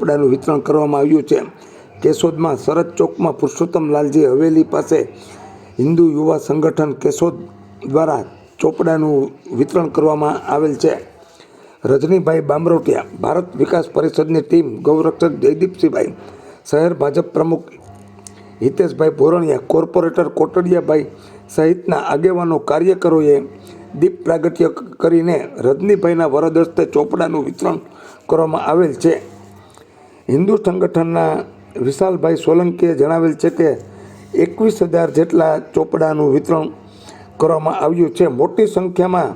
ચોપડાનું વિતરણ કરવામાં આવ્યું છે. કેશોદમાં શરદ ચોકમાં પુરુષોત્તમ લાલજી હવેલી પાસે હિન્દુ યુવા સંગઠન કેશોદ દ્વારા ચોપડાનું વિતરણ કરવામાં આવેલ છે. રજનીભાઈ બામરોટિયા, ભારત વિકાસ પરિષદની ટીમ, ગૌરક્ષક જયદીપસિંહભાઈ, શહેર ભાજપ પ્રમુખ હિતેશભાઈ ભોરણિયા, કોર્પોરેટર કોટડિયાભાઈ સહિતના આગેવાનો કાર્યકરોએ દીપ પ્રાગટ્ય કરીને રજનીભાઈના વરદ હસ્તે ચોપડાનું વિતરણ કરવામાં આવેલ છે. હિન્દુ સંગઠનના વિશાલભાઈ સોલંકીએ જણાવેલ છે કે એકવીસ હજાર જેટલા ચોપડાનું વિતરણ કરવામાં આવ્યું છે. મોટી સંખ્યામાં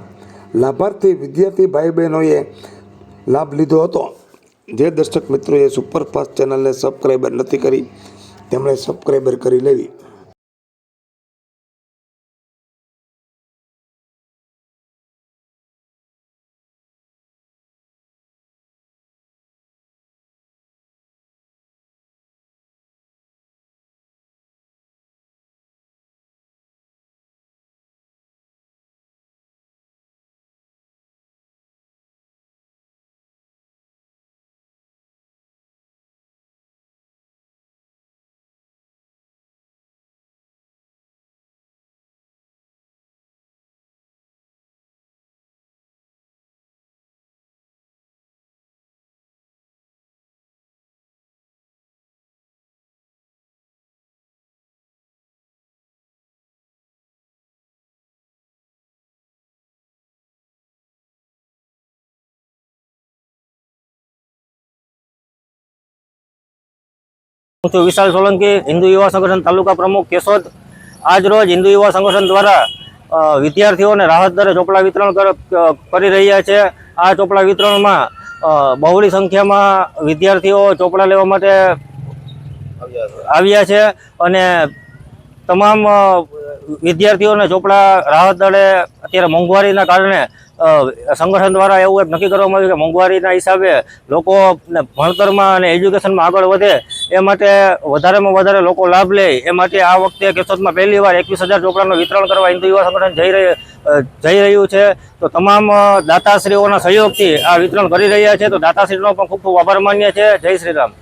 લાભાર્થી વિદ્યાર્થી ભાઈ બહેનોએ લાભ લીધો હતો. જે દર્શક મિત્રોએ સુપરફાસ્ટ ચેનલને સબસ્ક્રાઈબર નથી કરી, તેમણે સબસ્ક્રાઈબર કરી લેવી. હું વિશાલ સોલંકી, હિન્દુ યુવા સંગઠન તાલુકા પ્રમુખ કેશોદ. આજ રોજ હિન્દુ યુવા સંગઠન દ્વારા વિદ્યાર્થીઓને રાહત દરે ચોપડા વિતરણ કર- રહ્યા છે. આ ચોપડા વિતરણમાં બહોળી સંખ્યામાં વિદ્યાર્થીઓ ચોપડા લેવા માટે આવ્યા છે અને તમામ વિદ્યાર્થીઓને ચોપડા રાહત દરે અત્યારે મોંઘવારીના કારણે સંગઠન દ્વારા એવું એક નક્કી કરવામાં આવ્યું કે મોંઘવારીના હિસાબે લોકો ભણતરમાં અને એજ્યુકેશનમાં આગળ વધે એ માટે વધારેમાં વધારે લોકો લાભ લે. એ માટે આ વખતે કેશોદમાં પહેલી વાર એકવીસ હજાર ચોપડાનું વિતરણ કરવા હિન્દુ યુવા સંગઠન જઈ રહી જઈ રહ્યું છે. તો તમામ દાતાશ્રીઓના સહયોગથી આ વિતરણ કરી રહ્યા છે. તો દાતાશ્રીનો પણ ખૂબ ખૂબ આભાર માન્ય છે જય શ્રી રામ.